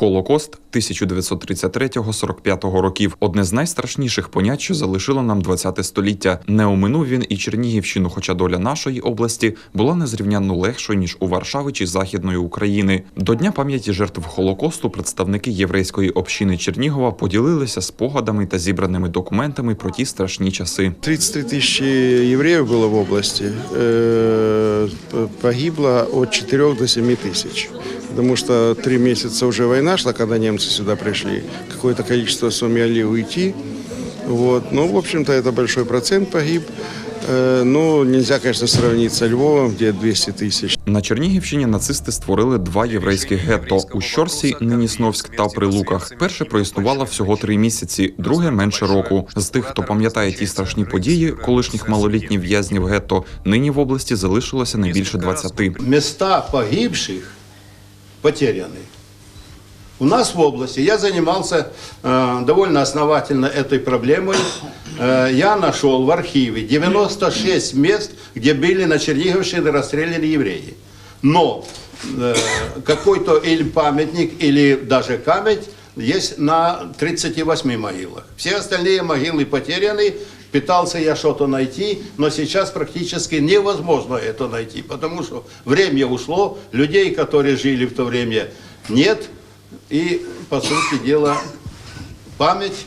Холокост 1933-45 років одне з найстрашніших понять, що залишило нам 20 століття. Не оминув він і Чернігівщину, хоча доля нашої області була незрівнянно легшою ніж у Варшави чи Західної України. До дня пам'яті жертв Холокосту представники єврейської общини Чернігова поділилися спогадами та зібраними документами про ті страшні часи. 33 тысячи евреев было в области. Э, п- Погибло от 4 до 7 тысяч. Потому что три месяца уже война шла, когда немцы сюда пришли. Какое-то количество сумели уйти. Вот. Ну, в общем-то, это большой процент погиб. Э, Ну, нельзя, конечно, сравнить со Львовом, где 200 тысяч. На Чернігівщині нацисти створили два єврейські гетто у Щорсі, нині Сновськ та Прилуках. Перше проіснувало всього три місяці, друге менше року. З тих, хто пам'ятає ті страшні події, колишніх малолітніх в'язнів гетто, нині в області залишилося не більше 20. места погибших Потеряны. У нас в области я занимался э, довольно основательно этой проблемой. Э, я нашел в архиве 96 мест, где были на Черниговщине расстреляны евреи. Но э, какой-то или памятник, или даже камень есть на 38 могилах. Все остальные могилы потеряны. Пытался я что-то найти, но сейчас практически невозможно это найти, потому что время ушло, людей, которые жили в то время, нет, и, по сути дела, память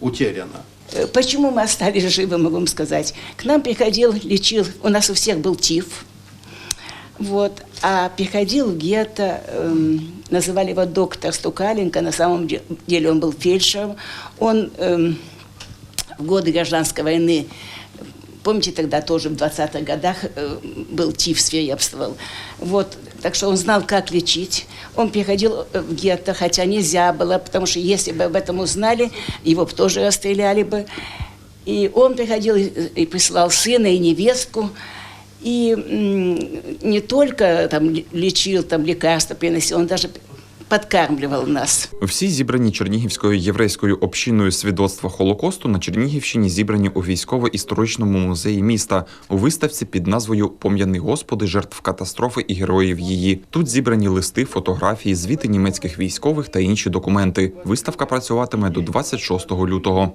утеряна. Э, Почему мы остались живы, могу вам сказать. К нам приходил, лечил, у нас у всех был тиф. Вот. А приходил где-то, эм, называли его доктор Стукаленко, на самом де- деле он был фельдшером. Он эм, в годы гражданской войны, помните, тогда тоже в 20-х годах э, был тиф, свирепствовал. Вот. Так что он знал, как лечить. Он приходил э, в гетто, хотя нельзя было, потому что если бы об этом узнали, его бы тоже расстреляли бы. И он приходил и, присылал сына и невестку. И не только там ле- лечил, там лекарства приносил, он даже подкармливал нас. Всі зібрані Чернігівською єврейською общиною свідоцтва Холокосту на Чернігівщині зібрані у військово-історичному музеї міста у виставці під назвою Пом'яни Господи жертв катастрофи і героїв її. Тут зібрані листи, фотографії, звіти німецьких військових та інші документи. Виставка працюватиме до 26 лютого.